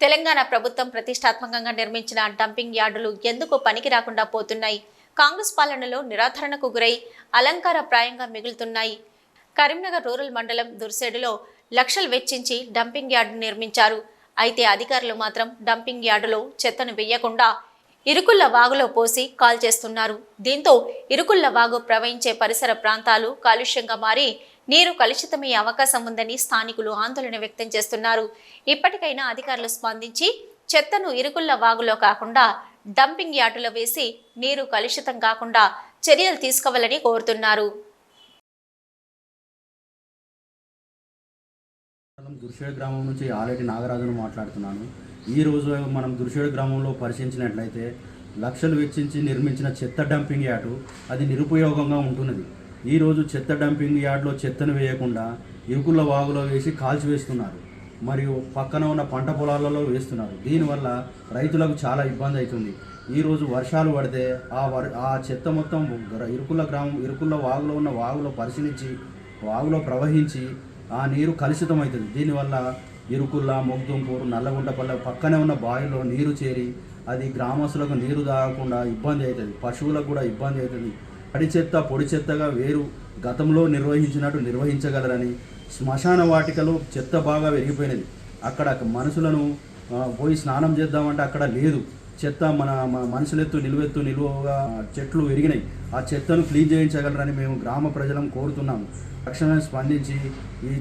తెలంగాణ ప్రభుత్వం ప్రతిష్టాత్మకంగా నిర్మించిన డంపింగ్ యార్డులు ఎందుకు పనికి రాకుండా పోతున్నాయి? కాంగ్రెస్ పాలనలో నిరాధరణకు గురై అలంకారప్రాయంగా మిగులుతున్నాయి. కరీంనగర్ రూరల్ మండలం దుర్సేడులో లక్షలు వెచ్చించి డంపింగ్ యార్డు నిర్మించారు. అయితే అధికారులు మాత్రం డంపింగ్ యార్డులో చెత్తను వెయ్యకుండా ఇరుకుల్ల వాగులో పోసి కాల్ చేస్తున్నారు దీంతో ఇరుకుల్ల వాగు ప్రవహించే పరిసర ప్రాంతాలు కాలుష్యంగా మారి నీరు కలుషితమయ్యే అవకాశం ఉందని స్థానికులు ఆందోళన వ్యక్తం చేస్తున్నారు. ఇప్పటికైనా అధికారులు స్పందించి చెత్తను ఇరుకుల్ల వాగులో కాకుండా డంపింగ్ యార్డులో వేసి నీరు కలుషితం కాకుండా చర్యలు తీసుకోవాలని కోరుతున్నారు. మనం దుర్షేడు గ్రామం నుంచి ఆలేటి నాగరాజును మాట్లాడుతున్నాను. ఈ రోజు మనం దుర్షేడు గ్రామంలో పరిశీలించినట్లయితే లక్షలు వెచ్చించి నిర్మించిన చెత్త డంపింగ్ యార్డు అది నిరుపయోగంగా ఉంటున్నది. ఈరోజు చెత్త డంపింగ్ యార్డ్లో చెత్తను వేయకుండా ఇరుకుల వాగులో వేసి కాల్చివేస్తున్నారు మరియు పక్కన ఉన్న పంట పొలాలలో వేస్తున్నారు. దీనివల్ల రైతులకు చాలా ఇబ్బంది అవుతుంది. ఈరోజు వర్షాలు పడితే ఆ వర్ ఆ చెత్త మొత్తం ఇరుకుల గ్రామం ఇరుకుల వాగులో ఉన్న వాగులో పరిశీలించి వాగులో ప్రవహించి ఆ నీరు కలుషితం అవుతుంది. దీనివల్ల ఇరుకుల్ల మొగ్దుంపూరు నల్లగుంటపల్లె పక్కనే ఉన్న బావిలో నీరు చేరి అది గ్రామస్తులకు నీరు తాగకుండా ఇబ్బంది అవుతుంది. పశువులకు కూడా ఇబ్బంది అవుతుంది. తడి చెత్త పొడి చెత్తగా వేరు గతంలో నిర్వహించినట్టు నిర్వహించగలరని శ్మశాన వాటికలో చెత్త బాగా పెరిగిపోయినది అక్కడ మనుషులను పోయి స్నానం చేద్దామంటే అక్కడ లేదు. చెత్త మన మనుషులెత్తు నిలువెత్తు నిలువగా చెట్లు విరిగినాయి. ఆ చెత్తను క్లీన్ చేయించగలరని మేము గ్రామ ప్రజలం కోరుతున్నాము. తక్షణమే స్పందించి ఈ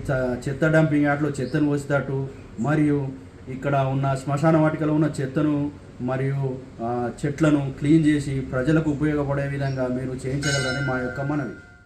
చెత్త డంపింగ్ యార్డ్లో చెత్తను పోసేటట్టు మరియు ఇక్కడ ఉన్న శ్మశాన వాటికలో ఉన్న చెత్తను మరియు చెట్లను క్లీన్ చేసి ప్రజలకు ఉపయోగపడే విధంగా మీరు చేయించగలరని మా యొక్క మనవి.